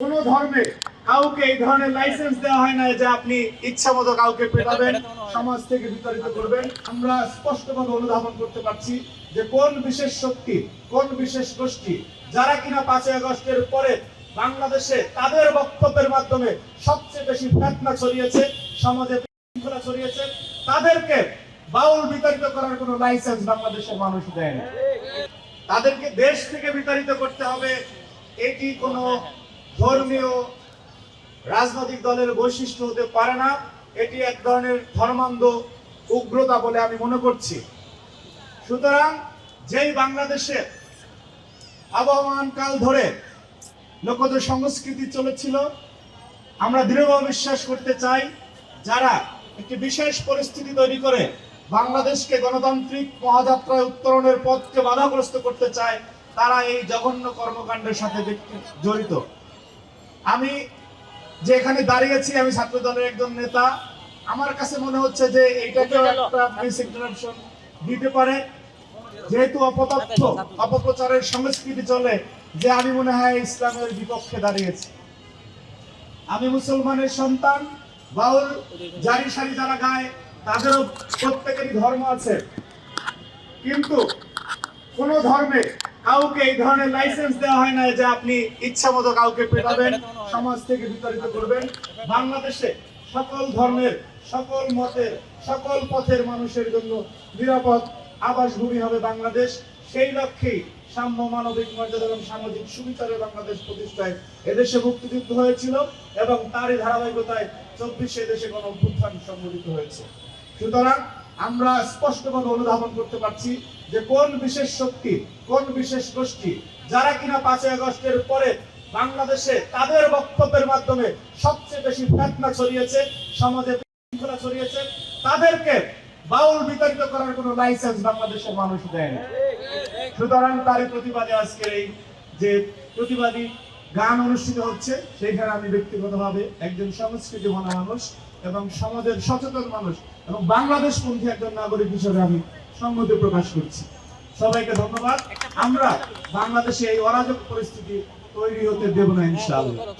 কোন ধর্মে কাউকে এই ধরনের লাইসেন্স দেওয়া হয় না যে আপনি ইচ্ছা মতো কাউকে পেটাবেন, সমাজ থেকে বিতাড়িত করবেন। আমরা স্পষ্টভাবে অনুধাবন করতে পারছি যে কোন বিশেষ শক্তি, কোন বিশেষ গোষ্ঠী, যারা কিনা পাঁচই আগস্টের পরে বাংলাদেশে তাদের বক্তব্যের মাধ্যমে সবচেয়ে বেশি ছড়িয়েছে, সমাজে বিশৃঙ্খলা ছড়িয়েছে, তাদেরকে বাউল বিতাড়িত করার কোনো লাইসেন্স বাংলাদেশের মানুষ দেয়নি। তাদেরকে দেশ থেকে বিতাড়িত করতে হবে, এটি কোনো ধর্মীয় রাজনৈতিক দলের বৈশিষ্ট্য হতে পারে না। এটি এক ধরনের ধর্মান্ধ উগ্রতা বলে আমি মনে করছি। সুতরাং যেই বাংলাদেশে আবহমান কাল ধরে লোকজ সংস্কৃতি চলেছিল, আমরা দৃঢ়ভাবে বিশ্বাস করতে চাই, যারা একটি বিশেষ পরিস্থিতি তৈরি করে বাংলাদেশকে গণতান্ত্রিক মহাযাত্রায় উত্তরণের পথকে বাধাগ্রস্ত করতে চায়, তারা এই জঘন্য কর্মকাণ্ডের সাথে জড়িত। আমি যে এখানে দাঁড়িয়েছি আমি ছাত্র দলের একজন নেতা। আমার কাছে মনে হচ্ছে যে এইটাকেও একটা মিসইনফরমেশন দিতে পারে। যেহেতু অপতথ্য অপপ্রচারের সংস্কৃতি চলে যে আমি মনে হয় ইসলামের বিপক্ষে দাঁড়িয়েছি। আমি মুসলমানের সন্তান বাউল জারি সারি যারা গায় তাদেরও প্রত্যেকেরই ধর্ম আছে। কিন্তু কোন ধর্মে কাউকে এই ধরনের লাইসেন্স দেওয়া হয় না যে আপনি ইচ্ছা মতো কাউকে পেটাবেন, সমাজ থেকে বিতাড়িত করবেন। বাংলাদেশে সকল ধর্মের, সকল মতের, সকল পথের মানুষের জন্য নিরাপদ আবাসভূমি হবে বাংলাদেশ। সেই লক্ষ্যেই সাম্য মানবিক মর্যাদা এবং সামাজিক সুবিচারের বাংলাদেশ প্রতিষ্ঠায় এদেশে মুক্তিযুদ্ধ হয়েছিল এবং তারই ধারাবাহিকতায় চব্বিশে দেশে গণ অভ্যুত্থান সংঘটিত হয়েছে। সুতরাং আমরা স্পষ্টভাবে অনুধাবন করতে পারছি যে কোন বিশেষ শক্তি, কোন বিশেষ গোষ্ঠী, যারা কিনা পাঁচই আগস্টের পরে বাংলাদেশে তাদের বক্তব্যের মাধ্যমে সবচেয়ে বেশি ফেতনা ছড়িয়েছে, সমাজে বিশৃঙ্খলা ছড়িয়েছে, তাদেরকে বাউল বিতাড়িত করার কোনো লাইসেন্স বাংলাদেশের মানুষ দেয় না সুতরাং তারই প্রতিবাদে আজকের এই যে প্রতিবাদী গান অনুষ্ঠিত হচ্ছে। সেখানে আমি ব্যক্তিগতভাবে একজন সংস্কৃতি মনা মানুষ এবং সমাজের সচেতন মানুষ এবং বাংলাদেশ পন্থী একজন নাগরিক হিসেবে আমি সম্মতি প্রকাশ করছি। সবাইকে ধন্যবাদ। আমরা বাংলাদেশে এই অরাজক পরিস্থিতি তৈরি হতে দেব না, ইনশাআল্লাহ।